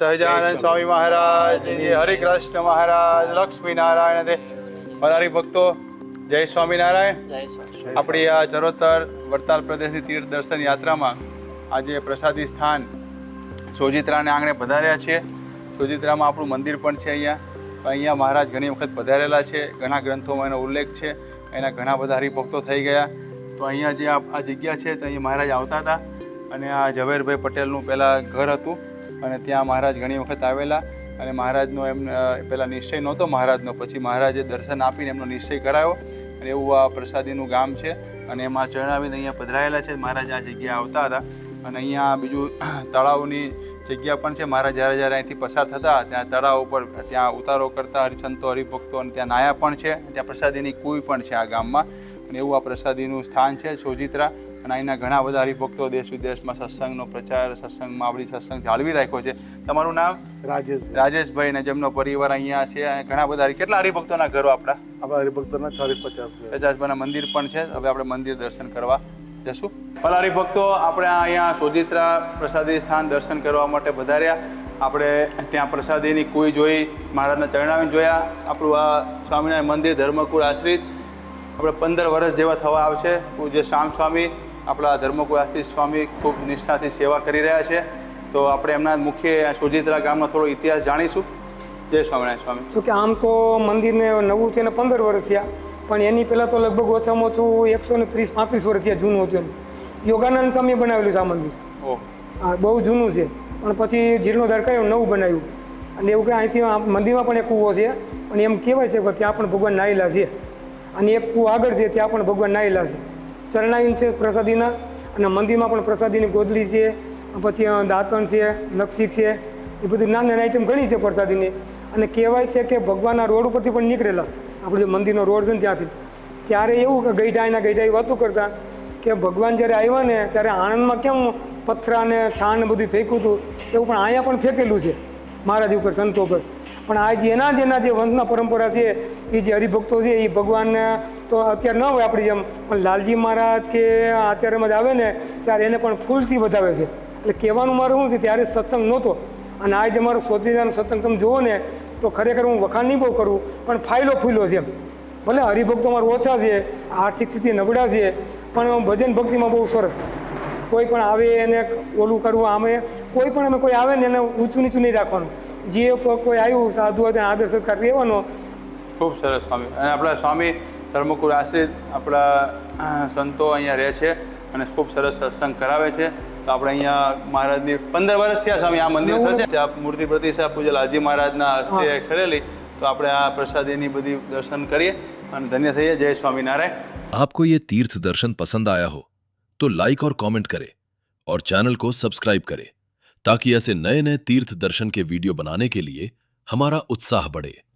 સહજાનંદ સ્વામી મહારાજ હરિકૃષ્ણ મહારાજ લક્ષ્મી નારાયણ દે. મરારી ભક્તો જય સ્વામિનારાયણ આપણી આ ચરોતર વડતાલ પ્રદેશની તીર્થ દર્શન યાત્રામાં આજે પ્રસાદી સ્થાન સોજિત્રાને આંગણે પધાર્યા છીએ સોજિત્રામાં આપણું મંદિર પણ છે અહીંયા. અહીંયા મહારાજ ઘણી વખત પધારેલા છે. ઘણા ગ્રંથોમાં એનો ઉલ્લેખ છે. એના ઘણા બધા હરિભક્તો થઈ ગયા. તો અહીંયા જે આ આ જગ્યા છે તો અહીંયા મહારાજ આવતા હતા. અને આ ઝવેરભાઈ પટેલનું પહેલાં ઘર હતું. અને ત્યાં મહારાજ ઘણી વખત આવેલા. અને મહારાજનો એમ પહેલાં નિશ્ચય નહોતો મહારાજનો. પછી મહારાજે દર્શન આપીને એમનો નિશ્ચય કરાયો. અને એવું આ પ્રસાદીનું ગામ છે. અને એમાં ચરણાવીને અહીંયા પધરાયેલા છે. મહારાજ આ જગ્યાએ આવતા હતા. અને અહીંયા બીજું તળાવની જગ્યા પણ છે. મહારાજ જ્યારે જ્યારે અહીંથી પસાર થતા, ત્યાં તળાવ ઉપર ત્યાં ઉતારો કરતા હરિસંતો, હરિભક્તો અને ત્યાં નાયા પણ છે. ત્યાં પ્રસાદીની કુઈ પણ છે આ ગામમાં. અને એવું આ પ્રસાદીનું સ્થાન છે સોજિત્રા અને અહીંના ઘણા બધા હરિભક્તો દેશ વિદેશમાં સત્સંગનો પ્રચાર સત્સંગમાં આપણી સત્સંગ જાળવી રાખ્યો છે. તમારું નામ? રાજેશ રાજેશભાઈ ને જેમનો પરિવાર અહીંયા છે અને ઘણા બધા કેટલા હરિભક્તોના ઘરો આપણા? આપણા હરિભક્તોના ચાલીસ પચાસ પચાસ મંદિર પણ છે હવે આપણે મંદિર દર્શન કરવા જશું. ભલા હરિભક્તો આપણે અહીંયા સોજિત્રા પ્રસાદી સ્થાન દર્શન કરવા માટે વધાર્યા આપણે ત્યાં પ્રસાદીની કુઈ જોઈ મહારાજના ચરણાવીને જોયા. આપણું આ સ્વામિનારાયણ મંદિર ધર્મકુળ આશ્રિત. આપણે પંદર વર્ષ જેવા થવા આવશે. પૂજ્ય શ્યામ સ્વામી આપણા ધર્મગુરાથી સ્વામી ખૂબ નિષ્ઠાથી સેવા કરી રહ્યા છે. તો આપણે એમના મુખ્ય સુજિત્રા ગામનો થોડો ઇતિહાસ જાણીશું. જય સ્વામિનારાયણ સ્વામી. જો કે આમ તો મંદિરને નવું થઈને પંદર વર્ષ થયા. પણ એની પહેલાં તો લગભગ ઓછામાં ઓછું એકસો ને ત્રીસ પાંત્રીસ વર્ષ થયા જૂનું હતું યોગાનંદ સ્વામીએ બનાવેલું છે આ મંદિર. હા બહુ જૂનું છે. પણ પછી જીર્ણોદ્ધાર કર્યો નવું બનાવ્યું. અને એવું કે અહીંથી મંદિરમાં પણ એક કૂવો છે. અને એમ કહેવાય છે કે ત્યાં પણ ભગવાન નાયેલા છે. અને એક કૂવો આગળ છે ત્યાં પણ ભગવાન નાયેલા છે. ચરણાયન છે પ્રસાદીના અને મંદિરમાં પણ પ્રસાદીની ગોદલી છે, પછી દાંતણ છે લક્ષી છે, એ બધી નાની નાની આઈટમ ઘણી છે પ્રસાદીની. અને કહેવાય છે કે ભગવાનના રોડ ઉપરથી પણ નીકળેલા. આપણે જે મંદિરનો રોડ છે ને ત્યાંથી. ત્યારે એવું કે ગઈઢા એના ગઈઢા એ વાતું કરતા કે ભગવાન જ્યારે આવ્યા ને ત્યારે આણંદમાં કેમ પથરા ને છાણ ને બધું ફેંક્યું હતું? એવું પણ અહીંયા પણ ફેંકેલું છે. મહારાજ ઉપર, સંતો ઉપર. પણ આ જે એના જ વંશના પરંપરા છે, એ જે હરિભક્તો છે, એ ભગવાનને તો અત્યારે ન હોય આપણી જેમ. પણ લાલજી મહારાજ કે આચાર્યમાં જ આવે ને, ત્યારે એને પણ ફૂલથી વધાવે છે. એટલે કહેવાનું મારું શું છે, ત્યારે સત્સંગ નહોતો. અને આ જે મારો સ્વતીજાનો સત્સંગ તમે જુઓ ને, તો ખરેખર હું વખાણ નહીં બહુ કરું, પણ ફાયલો ફૂલો છે એમ. ભલે હરિભક્તો મારું ઓછા છે, આર્થિક સ્થિતિ નબળા છે, પણ ભજન ભક્તિમાં બહુ સરસ. કોઈ પણ આવે એને ઓલું કરવું આમે કોઈ પણ અમે કોઈ આવે ને એને ઊંચું નીચું નહીં રાખવાનું. જે કોઈ આવ્યું સાધુ હોય તેને આદર સત્કાર દેવાનો ખૂબ સરસ સ્વામી. અને આપણા સ્વામી ધર્મકુર આશ્રિત આપણા સંતો અહીંયા રહે છે અને ખૂબ સરસ સત્સંગ કરાવે છે. તો આપણે અહીંયા મહારાજની પંદર વર્ષ થયા સ્વામી આ મંદિર થશે. આ મૂર્તિ પ્રતિષ્ઠા પૂજ્ય લાલજી મહારાજના હસ્તે કરેલી. તો આપણે આ પ્રસાદીની બધી દર્શન કરીએ. અને ધન્ય થઈએ. જય સ્વામિનારાયણ. આપકો યે તીર્થ દર્શન પસંદ આયા હો? तो लाइक और कमेंट करें और चैनल को सब्सक्राइब करें ताकि ऐसे नए नए तीर्थ दर्शन के वीडियो बनाने के लिए हमारा उत्साह बढ़े